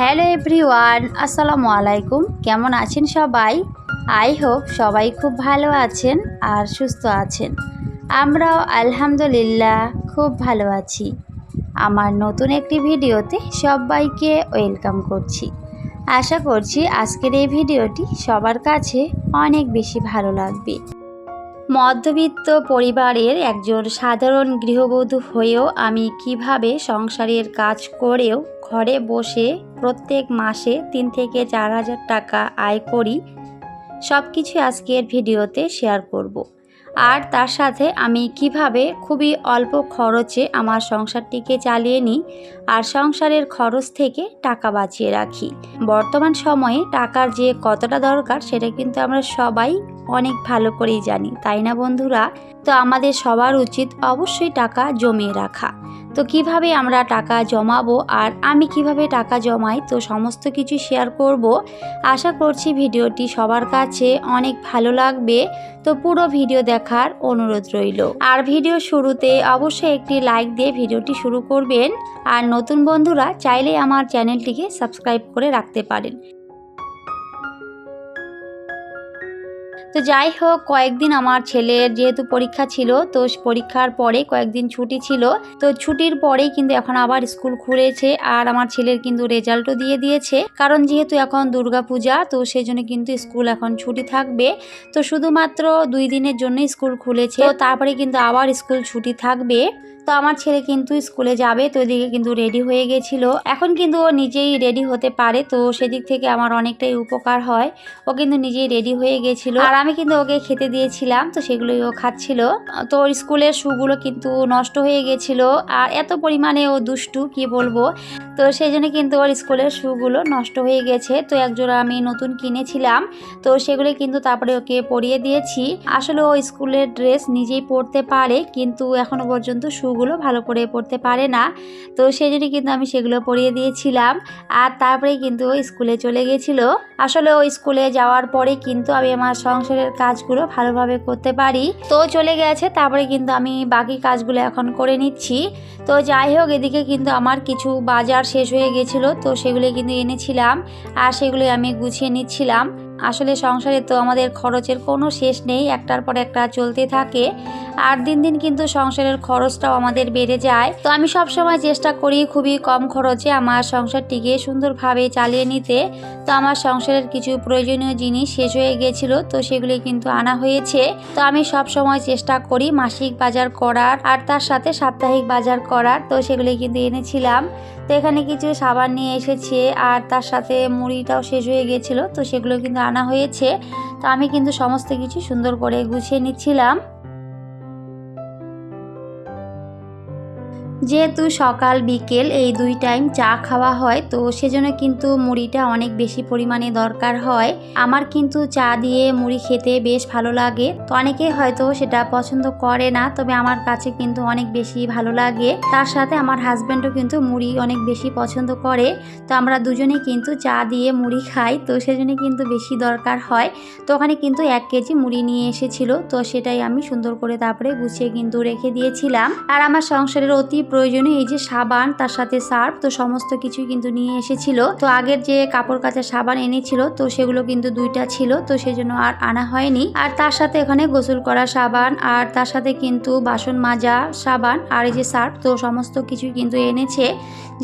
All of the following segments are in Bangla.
হ্যালো এভরিওয়ান, আসসালামু আলাইকুম। কেমন আছেন সবাই? আই হোপ সবাই খুব ভালো আছেন আর সুস্থ আছেন। আমরাও আলহামদুলিল্লাহ খুব ভালো আছি। আমার নতুন একটি ভিডিওতে সবাইকে ওয়েলকাম করছি। আশা করছি আজকের এই ভিডিওটি সবার কাছে অনেক বেশি ভালো লাগবে। মধ্যবিত্ত পরিবারের একজন সাধারণ গৃহবধূ হয়েও আমি কীভাবে সংসারের কাজ করেও ঘরে বসে প্রত্যেক মাসে তিন থেকে চার হাজার টাকা আয় করি সব কিছু আজকের ভিডিওতে শেয়ার করব। আর তার সাথে আমি কীভাবে খুবই অল্প খরচে আমার সংসারটিকে চালিয়ে নিই আর সংসারের খরচ থেকে টাকা বাঁচিয়ে রাখি বর্তমান সময়ে টাকার যে কতটা দরকার সেটা কিন্তু আমরা সবাই অনেক ভালো করেই জানি, তাই না বন্ধুরা? তো আমাদের সবার উচিত অবশ্যই টাকা জমিয়ে রাখা। তো কীভাবে আমরা টাকা জমাবো আর আমি কীভাবে টাকা জমাই, তো সমস্ত কিছু শেয়ার করব। আশা করছি ভিডিওটি সবার কাছে অনেক ভালো লাগবে। তো পুরো ভিডিও দেখার অনুরোধ রইল। আর ভিডিও শুরুতে অবশ্যই একটি লাইক দিয়ে ভিডিওটি শুরু করবেন। আর নতুন বন্ধুরা, চাইলে আমার চ্যানেলটিকে সাবস্ক্রাইব করে রাখতে পারেন। তো যাই হোক, কয়েকদিন আমার ছেলের যেহেতু পরীক্ষা ছিল, তো পরীক্ষার পরে কয়েকদিন ছুটি ছিল, তো ছুটির পরেই কিন্তু এখন আবার স্কুল খুলেছে আর আমার ছেলের কিন্তু রেজাল্টও দিয়ে দিয়েছে। কারণ যেহেতু এখন দুর্গা পূজা তো সেই জন্য কিন্তু স্কুল এখন ছুটি থাকবে। তো শুধুমাত্র দুই দিনের জন্য স্কুল খুলেছে, তো তারপরে কিন্তু আবার স্কুল ছুটি থাকবে। তো আমার ছেলে কিন্তু স্কুলে যাবে, তো এদিকে কিন্তু রেডি হয়ে গেছিল। এখন কিন্তু ও নিজেই রেডি হতে পারে, তো সেদিক থেকে আমার অনেকটাই উপকার হয়। ও কিন্তু নিজেই রেডি হয়ে গেছিল। আর আমি কিন্তু ওকে খেতে দিয়েছিলাম, তো সেগুলোই ও খাচ্ছিল। তো ওর স্কুলের শুগুলো কিন্তু নষ্ট হয়ে গেছিল, আর এত পরিমাণে ও দুষ্টু, কি বলব? তো সেই জন্য কিন্তু ওর স্কুলের শুগুলো নষ্ট হয়ে গেছে, তো একজোড়া আমি নতুন কিনেছিলাম, তো সেগুলো কিন্তু তারপরে ওকে পরিয়ে দিয়েছি। আসলে ও স্কুলের ড্রেস নিজেই পরতে পারে, কিন্তু এখনও পর্যন্ত শুগুলো ভালো করে পরতে পারে না, তো সেই জন্য কিন্তু আমি সেগুলো পরিয়ে দিয়েছিলাম, আর তারপরে কিন্তু ও স্কুলে চলে গেছিল। আসলে ও স্কুলে যাওয়ার পরে কিন্তু আমি আমার সংসারের কাজগুলো ভালোভাবে করতে পারি। তো চলে গেছে, তারপরে কিন্তু আমি বাকি কাজগুলো এখন করে নিচ্ছি। তো যাই হোক, এদিকে কিন্তু আমার কিছু বাজার শেষ হয়ে গেছিল, তো সেগুলো কিন্তু এনেছিলাম আর সেগুলো আমি গুছিয়ে নিচ্ছিলাম। আসলে সংসারে তো আমাদের খরচের কোনো শেষ নেই, একটার পর একটা চলতে থাকে। আর দিন দিন কিন্তু সংসারের খরচটাও আমাদের বেড়ে যায়। তো আমি সব সময় চেষ্টা করি খুবই কম খরচে আমার সংসারটিকে সুন্দরভাবে চালিয়ে নিতে। তো আমার সংসারের কিছু প্রয়োজনীয় জিনিস শেষ হয়ে গেছিল তো সেগুলি কিন্তু আনা হয়েছে। তো আমি সব সময় চেষ্টা করি মাসিক বাজার করার আর তার সাথে সাপ্তাহিক বাজার করার, তো সেগুলি কিন্তু এনেছিলাম। তো এখানে কিছু সাবান নিয়ে এসেছে আর তার সাথে মুড়িটাও শেষ হয়ে গেছিল তো সেগুলো কিন্তু আনা হয়েছে। তো আমি কিন্তু সমস্ত কিছু সুন্দর করে গুছিয়ে নিচ্ছিলাম। যেহেতু সকাল, বিকেল এই দুই টাইম চা খাওয়া হয়, তো সেজন্য কিন্তু মুড়িটা অনেক বেশি পরিমাণে দরকার হয়। আমার কিন্তু চা দিয়ে মুড়ি খেতে বেশ ভালো লাগে। তো অনেকে হয়তো সেটা পছন্দ করে না, তবে আমার কাছে কিন্তু অনেক বেশি ভালো লাগে। তার সাথে আমার হাজব্যান্ডও কিন্তু মুড়ি অনেক বেশি পছন্দ করে। তো আমরা দুজনেই কিন্তু চা দিয়ে মুড়ি খাই, তো সেজন্য কিন্তু বেশি দরকার হয়। তো ওখানে কিন্তু এক কেজি মুড়ি নিয়ে এসেছিল, তো সেটাই আমি সুন্দর করে তারপরে গুছিয়ে কিন্তু রেখে দিয়েছিলাম। আর আমার সংসারের অতি প্রয়োজনীয় এই যে সাবান, তার সাথে সার্ফ, তো সমস্ত কিছু কিন্তু নিয়ে এসেছিল। তো আগের যে কাপড় কাচা সাবান এনেছিল, তো সেগুলো কিন্তু দুইটা ছিল, তো সেজন্য আর আনা হয়নি। আর তার সাথে এখানে গোসল করা সাবান, আর তার সাথে কিন্তু বাসন মাজা সাবান, আর এই যে সার্ফ, তো সমস্ত কিছু কিন্তু এনেছে,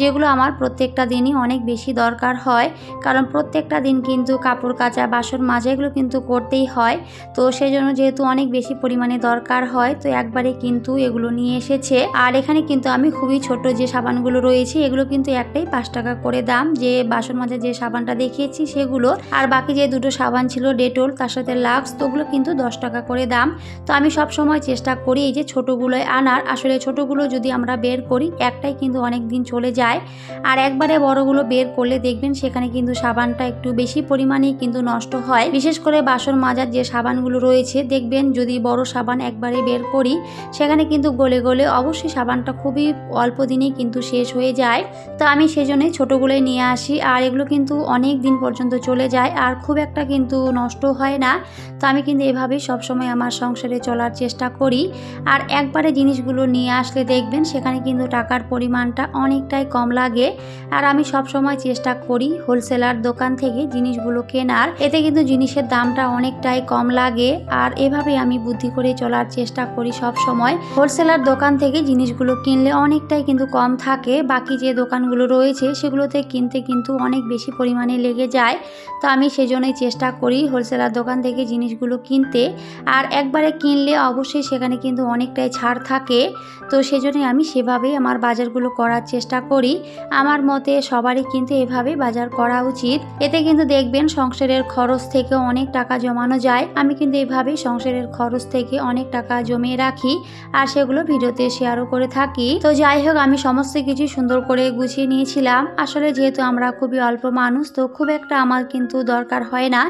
যেগুলো আমার প্রত্যেকটা দিনই অনেক বেশি দরকার হয়। কারণ প্রত্যেকটা দিন কিন্তু কাপড় কাচা, বাসন মাজা, এগুলো কিন্তু করতেই হয়। তো সেই জন্য যেহেতু অনেক বেশি পরিমাণে দরকার হয়, তো একবারে কিন্তু এগুলো নিয়ে এসেছে। আর এখানে কিন্তু আমি খুবই ছোট যে সাবানগুলো রয়েছে, এগুলো কিন্তু একটাই পাঁচ টাকা করে দাম। যে বাসন মাজার যে সাবানটা দেখিয়েছি, সেগুলো। আর বাকি যে দুটো সাবান ছিল, ডেটল, তার সাথে লাক্স তো ওগুলো কিন্তু দশ টাকা করে দাম। তো আমি সব সময় চেষ্টা করি এই যে ছোটোগুলোয় আনার। আসলে ছোটোগুলো যদি আমরা বের করি, একটাই কিন্তু অনেক দিন চলে যায়। আর একবারে বড়গুলো বের করলে দেখবেন সেখানে কিন্তু সাবানটা একটু বেশি পরিমাণেই কিন্তু নষ্ট হয়। বিশেষ করে বাসন মাজার যে সাবানগুলো রয়েছে, দেখবেন যদি বড় সাবান একবারে বের করি, সেখানে কিন্তু গলে গলে অবশ্যই সাবানটা খুবই অল্প দিনেই কিন্তু শেষ হয়ে যায়। তো আমি সেজন্যই ছোটোগুলোই নিয়ে আসি। আর এগুলো কিন্তু অনেক দিন পর্যন্ত চলে যায় আর খুব একটা কিন্তু নষ্ট হয় না। তো আমি কিন্তু এভাবেই সবসময় আমার সংসারে চলার চেষ্টা করি। আর একবারে জিনিসগুলো নিয়ে আসলে দেখবেন সেখানে কিন্তু টাকার পরিমাণটা অনেকটাই কম লাগে। আর আমি সব সময় চেষ্টা করি হোলসেলার দোকান থেকে জিনিসগুলো কেনার। এতে কিন্তু জিনিসের দামটা অনেকটাই কম লাগে। আর এভাবে আমি বুদ্ধি করে চলার চেষ্টা করি সব সময় হোলসেলার দোকান থেকে জিনিসগুলো কিনলে অনেকটাই কিন্তু কম থাকে। বাকি যে দোকানগুলো রয়েছে, সেগুলোতে কিনতে কিন্তু অনেক বেশি পরিমাণে লেগে যায়। তো আমি সেজন্যই চেষ্টা করি হোলসেলার দোকান থেকে জিনিসগুলো কিনতে। আর একবারে কিনলে অবশ্যই সেখানে কিন্তু অনেকটাই ছাড় থাকে। তো সেজন্যই আমি সেভাবেই আমার বাজারগুলো করার চেষ্টা করি। আমার মতে সবারই কিন্তু এভাবে বাজার করা উচিত। এতে কিন্তু দেখবেন সংসারের খরচ থেকে অনেক টাকা জমানো যায়। আমি কিন্তু এভাবেই সংসারের খরচ থেকে অনেক টাকা জমিয়ে রাখি। আর সেগুলো ভিডিওতে শেয়ারও করে থাকি। তো যাই হোক, আমি সমস্ত কিছু সুন্দর করে গুছিয়ে নিয়েছিলাম। আসলে যেহেতু আমরা খুবই অল্প মানুষ, তো খুব একটা আমার কিন্তু দরকার হয় না।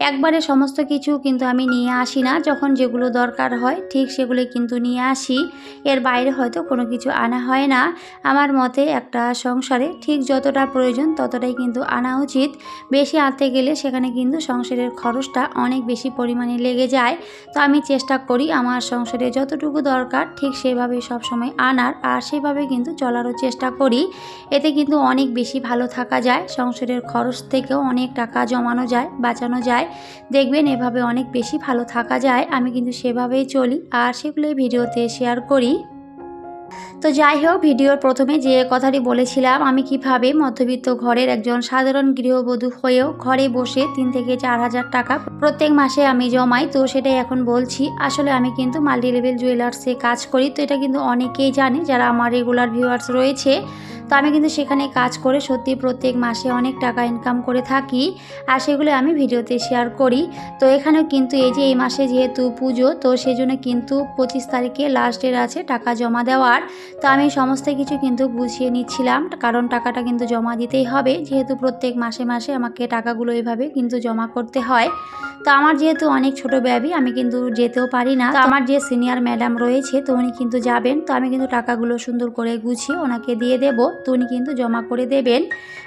একবারে সমস্ত কিছু কিন্তু আমি নিয়ে আসি না। যখন যেগুলো দরকার হয়, ঠিক সেগুলো কিন্তু নিয়ে আসি। এর বাইরে হয়তো কোনো কিছু আনা হয় না। আমার মতে একটা সংসারে ঠিক যতটা প্রয়োজন ততটাই কিন্তু আনা উচিত। বেশি আনতে গেলে সেখানে কিন্তু সংসারের খরচটা অনেক বেশি পরিমাণে লেগে যায়। তো আমি চেষ্টা করি আমার সংসারে যতটুকু দরকার, ঠিক সেভাবে সবসময় আনার আর সেভাবে কিন্তু চলারও চেষ্টা করি। এতে কিন্তু অনেক বেশি ভালো থাকা যায়। সংসারের খরচ থেকেও অনেক টাকা জমানো যায়, বাঁচানো যায়। দেখবেন এভাবে অনেক বেশি ভালো থাকা যায়, আমি কিন্তু সেভাবেই চলি আর সেগুলোই ভিডিওতে শেয়ার করি। তো যাই হোক, ভিডিওর প্রথমে যে কথাটি বলেছিলাম, আমি কীভাবে মধ্যবিত্ত ঘরের একজন সাধারণ গৃহবধূ হয়েও ঘরে বসে তিন থেকে চার হাজার টাকা প্রত্যেক মাসে আমি জমাই, তো সেটাই এখন বলছি। আসলে আমি কিন্তু মাল্টি লেভেল জুয়েলার্সে কাজ করি, তো এটা কিন্তু অনেকেই জানে, যারা আমার রেগুলার ভিউয়ার্স রয়েছে। তো আমি কিন্তু সেখানে কাজ করে সত্যি প্রত্যেক মাসে অনেক টাকা ইনকাম করে থাকি আর সেগুলো আমি ভিডিওতে শেয়ার করি। তো এখানেও কিন্তু এই যে এই মাসে যেহেতু পুজো, তো সেজন্য কিন্তু পঁচিশ তারিখে লাস্ট ডেট আছে টাকা জমা দেওয়ার। তো আমি সমস্ত কিছু কিন্তু গুছিয়ে নিচ্ছিলাম, কারণ টাকাটা কিন্তু জমা দিতেই হবে। যেহেতু প্রত্যেক মাসে মাসে আমাকে টাকাগুলো এইভাবে কিন্তু জমা করতে হয়। তো আমার যেহেতু অনেক ছোট ব্যবী আমি কিন্তু যেতেও পারি না। তো আমার যে সিনিয়র ম্যাডাম রয়েছে, তো উনি কিন্তু যাবেন। তো আমি কিন্তু টাকাগুলো সুন্দর করে গুছিয়ে ওনাকে দিয়ে দেব। তো উনি কিন্তু জমা করে দেবেন।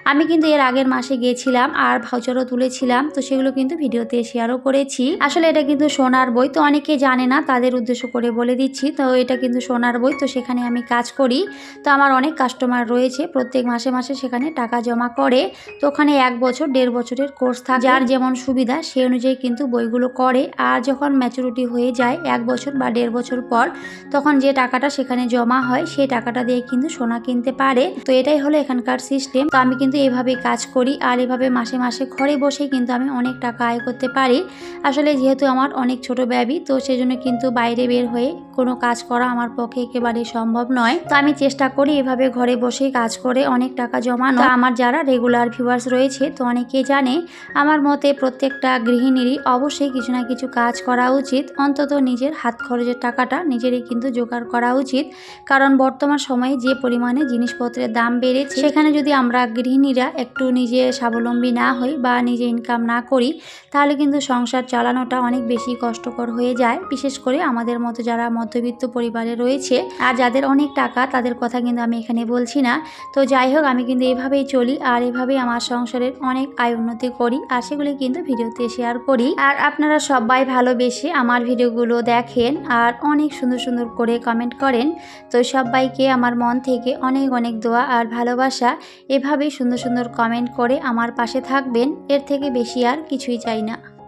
আমি কিন্তু এর আগের মাসে গিয়েছিলাম আর ভাউচারও তুলেছিলাম, তো সেগুলো কিন্তু ভিডিওতে শেয়ারও করেছি। আসলে এটা কিন্তু সোনার বই, তো অনেকে জানে না, তাদের উদ্দেশ্য করে বলে দিচ্ছি। তো এটা কিন্তু সোনার বই, তো সেখানে আমি কাজ করি। তো আমার অনেক কাস্টমার রয়েছে, প্রত্যেক মাসে মাসে সেখানে টাকা জমা করে। তো ওখানে এক বছর, দেড় বছরের কোর্স থাকে। যার যেমন সুবিধা সেই অনুযায়ী কিন্তু বইগুলো করে। আর যখন ম্যাচুরিটি হয়ে যায়, এক বছর বা দেড় বছর পর, তখন যে টাকাটা সেখানে জমা হয় সেই টাকাটা দিয়ে কিন্তু সোনা কিনতে পারে। তো এটাই হলো এখানকার সিস্টেম তো আমি কিন্তু এভাবে কাজ করি আর এভাবে মাসে মাসে ঘরে বসে কিন্তু আমি অনেক টাকা আয় করতে পারি। আসলে যেহেতু আমার অনেক ছোট ব্যবী তো সেজন্য কিন্তু বাইরে বের হয়ে কোনো কাজ করা আমার পক্ষে একেবারেই সম্ভব নয়। তো আমি চেষ্টা করি এভাবে ঘরে বসেই কাজ করে অনেক টাকা জমানো। আমার যারা রেগুলার ভিউয়ার্স রয়েছে, তো অনেকে জানে, আমার মতে প্রত্যেকটা গৃহিণীরই অবশ্যই কিছু না কিছু কাজ করা উচিত। অন্তত নিজের হাত খরচের টাকাটা নিজেরই কিন্তু জোগাড় করা উচিত। কারণ বর্তমান সময়ে যে পরিমাণে জিনিসপত্রের দাম বেড়েছে। সেখানে যদি আমরা গৃহিণীরা একটু নিজে স্বাবলম্বী না হই বা নিজে ইনকাম না করি, তাহলে কিন্তু সংসার চালানোটা অনেক বেশি কষ্টকর হয়ে যায়। বিশেষ করে আমাদের মতো যারা মধ্যবিত্ত পরিবারে রয়েছে আর যাদের অনেক টাকা, তাদের কথা কিন্তু আমি এখানে বলছি না। তো যাই হোক, আমি কিন্তু এভাবেই চলি আর এভাবেই আমার সংসারের অনেক আয় উন্নতি করি আর সেগুলি কিন্তু ভিডিওতে শেয়ার করি। আর আপনারা সবাই ভালোবেসে আমার ভিডিওগুলো দেখেন আর অনেক সুন্দর সুন্দর করে কমেন্ট করেন। তো সবাইকে আমার মন থেকে অনেক অনেক দোয়া আর ভালোবাসা এভাবেই সুন্দর সুন্দর কমেন্ট করে আমার পাশে থাকবেন। এর থেকে বেশি আর কিছুই চাই না।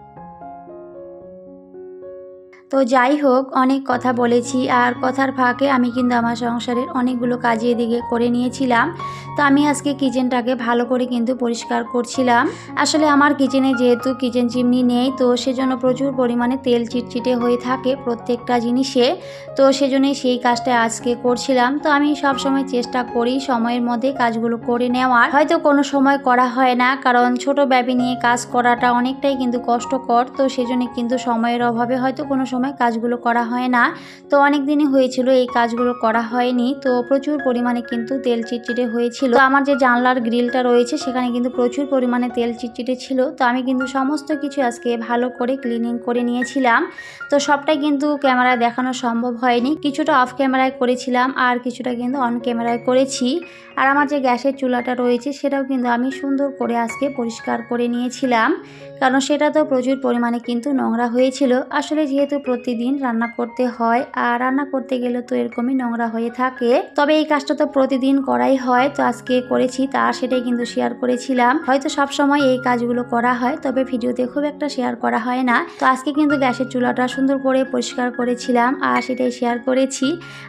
তো যাই হোক, অনেক কথা বলেছি আর কথার ফাঁকে আমি কিন্তু আমার সংসারের অনেকগুলো কাজে এদিকে করে নিয়েছিলাম। তো আমি আজকে কিচেনটাকে ভালো করে কিন্তু পরিষ্কার করছিলাম। আসলে আমার কিচেনে যেহেতু কিচেন চিমনি নেই, তো সেজন্য প্রচুর পরিমাণে তেল চিটচিটে হয়ে থাকে প্রত্যেকটা জিনিসে। তো সেজন্যই সেই কাজটা আজকে করছিলাম। তো আমি সব সময় চেষ্টা করি সময়ের মধ্যে কাজগুলো করে নেওয়ার। হয়তো কোনো সময় করা হয় না, কারণ ছোট ব্যাবি নিয়ে কাজ করাটা অনেকটাই কিন্তু কষ্টকর। তো সেজন্য কিন্তু সময়ের অভাবে হয়তো কোনো সময় সময় কাজগুলো করা হয় না। তো অনেক দিনই হয়েছিল এই কাজগুলো করা হয়নি। তো প্রচুর পরিমাণে কিন্তু তেল চিটচিটে হয়েছিল। আমার যে জানলার গ্রিলটা রয়েছে, সেখানে কিন্তু প্রচুর পরিমাণে তেল চিটচিটে ছিল। তো আমি কিন্তু সমস্ত কিছু আজকে ভালো করে ক্লিনিং করে নিয়েছিলাম। তো সবটাই কিন্তু ক্যামেরায় দেখানো সম্ভব হয়নি। কিছুটা অফ ক্যামেরায় করেছিলাম, আর কিছুটা কিন্তু অন ক্যামেরায় করেছি। আর আমার যে গ্যাসের চুলাটা রয়েছে, সেটাও কিন্তু আমি সুন্দর করে আজকে পরিষ্কার করে নিয়েছিলাম। কারণ সেটা তো প্রচুর পরিমাণে কিন্তু নোংরা হয়েছিল। আসলে যেহেতু প্রতিদিন রান্না করতে হয় আর রান্না করতে গেলে তো এরকমই নোংরা হয়ে থাকে। তবে এই কাজটা তো প্রতিদিন করাই হয়, তো আজকে করেছি তা সেটাই কিন্তু শেয়ার করেছিলাম। হয়তো সব সময় এই কাজগুলো করা হয়, তবে ভিডিওতে খুব একটা শেয়ার করা হয় না। তো আজকে কিন্তু গ্যাসের চুলাটা সুন্দর করে পরিষ্কার করেছিলাম আর সেটাই শেয়ার করেছি।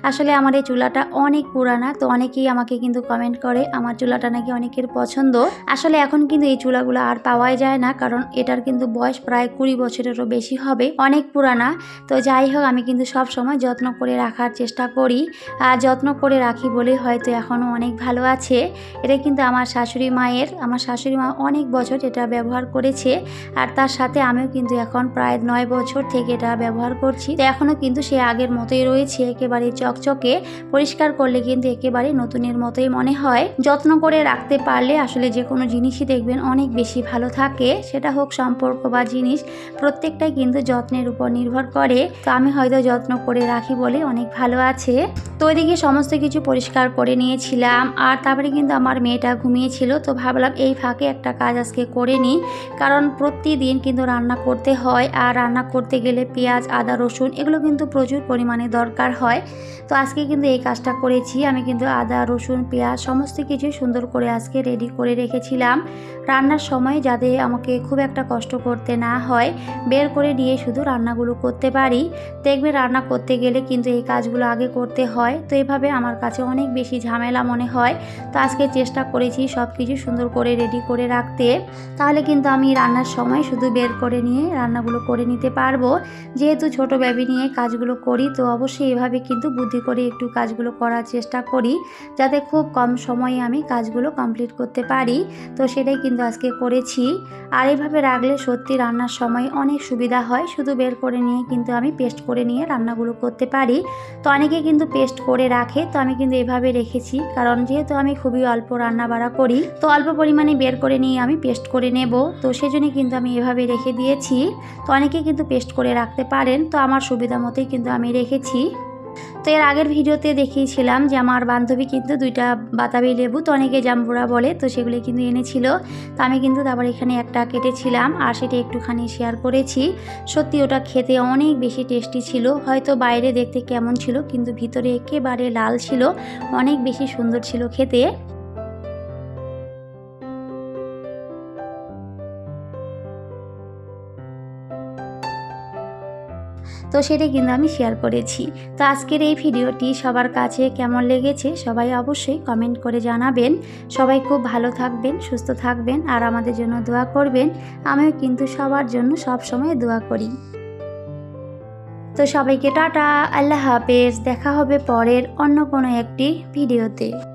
আসলে আমার এই চুলাটা অনেক পুরানা, তো অনেকেই আমাকে কিন্তু কমেন্ট করে, আমার চুলাটা নাকি অনেকের পছন্দ? আসলে এখন কিন্তু এই চুলাগুলো আর পাওয়াই যায় না, কারণ এটার কিন্তু বয়স প্রায় কুড়ি বছরেরও বেশি হবে। অনেক পুরানা তো যাই হোক, আমি কিন্তু সব সময় যত্ন করে রাখার চেষ্টা করি। আর যত্ন করে রাখি বলে হয়তো এখনও অনেক ভালো আছে। এটা কিন্তু আমার শাশুড়ি মায়ের, আমার শাশুড়ি মা অনেক বছর এটা ব্যবহার করেছে। আর তার সাথে আমিও কিন্তু এখন প্রায় নয় বছর থেকে এটা ব্যবহার করছি। তো এখনও কিন্তু সে আগের মতোই রয়েছে, একেবারে চকচকে। পরিষ্কার করলে কিন্তু একেবারে নতুনের মতোই মনে হয়। যত্ন করে রাখতে পারলে আসলে যে কোনো জিনিসই দেখবেন অনেক বেশি ভালো থাকে। সেটা হোক সম্পর্ক বা জিনিস, প্রত্যেকটাই কিন্তু যত্নের উপর নির্ভর করে। তো আমি হয়তো যত্ন করে রাখি বলে অনেক ভালো আছে। তো ওইদিকে সমস্ত কিছু পরিষ্কার করে নিয়েছিলাম আর তারপরে কিন্তু আমার মেয়েটা ঘুমিয়েছিল, তো ভাবলাম এই ফাঁকে একটা কাজ আজকে করে নিই। কারণ প্রতিদিন কিন্তু রান্না করতে হয় আর রান্না করতে গেলে পেঁয়াজ, আদা, রসুন এগুলো কিন্তু প্রচুর পরিমাণে দরকার হয়। তো আজকে কিন্তু এই কাজটা করেছি, আমি কিন্তু আদা, রসুন, পেঁয়াজ সমস্ত কিছু সুন্দর করে আজকে রেডি করে রেখেছিলাম। রান্নার সময় যাতে আমাকে খুব একটা কষ্ট করতে না হয়, বের করে নিয়ে শুধু রান্নাগুলো করতে পারি। দেখবে রান্না করতে গেলে কিন্তু এই কাজগুলো আগে করতে হয়। তো এভাবে আমার কাছে অনেক বেশি ঝামেলা মনে হয়। তো আজকে চেষ্টা করেছি সব কিছু সুন্দর করে রেডি করে রাখতে। তাহলে কিন্তু আমি রান্নার সময় শুধু বের করে নিয়ে রান্নাগুলো করে নিতে পারব। যেহেতু ছোট বেবি নিয়ে কাজগুলো করি, তো অবশ্যই এভাবে কিন্তু বুদ্ধি করে একটু কাজগুলো করার চেষ্টা করি। যাতে খুব কম সময়ে আমি কাজগুলো কমপ্লিট করতে পারি। তো সেটাই কিন্তু আজকে করেছি। আর এইভাবে রাখলে সত্যি রান্নার সময় অনেক সুবিধা হয়। শুধু বের করে নিয়ে কিন্তু আমি পেস্ট করে নিয়ে রান্নাগুলো করতে পারি। তো অনেকে কিন্তু পেস্ট করে রাখে, তো আমি কিন্তু এভাবে রেখেছি। কারণ যেহেতু আমি খুবই অল্প রান্না বাড়া করি, তো অল্প পরিমাণে বের করে নিয়ে আমি পেস্ট করে নেব। তো সেজন্য কিন্তু আমি এভাবে রেখে দিয়েছি। তো অনেকে কিন্তু পেস্ট করে রাখতে পারেন, তো আমার সুবিধা মতোই কিন্তু আমি রেখেছি। তো এর আগের ভিডিওতে দেখিয়েছিলাম যে আমার বান্ধবী কিন্তু দুইটা বাতাবি লেবু, তো অনেকে জাম্বুরা বলে, তো সেগুলি কিন্তু এনেছিল। তো আমি কিন্তু তারপর এখানে একটা কেটেছিলাম আর সেটা একটুখানি শেয়ার করেছি। সত্যি ওটা খেতে অনেক বেশি টেস্টি ছিল। হয়তো বাইরে দেখতে কেমন ছিল, কিন্তু ভিতরে একেবারে লাল ছিল। অনেক বেশি সুন্দর ছিল খেতে। তো সেটা কিন্তু আমি শেয়ার করেছি। তো আজকের এই ভিডিওটি সবার কাছে কেমন লেগেছে সবাই অবশ্যই কমেন্ট করে জানাবেন। সবাই খুব ভালো থাকবেন, সুস্থ থাকবেন, আর আমাদের জন্য দোয়া করবেন। আমিও কিন্তু সবার জন্য সব সময় দোয়া করি। তো সবাইকে টাটা, আল্লাহ হাফেজ, দেখা হবে পরের অন্য কোনো একটি ভিডিওতে।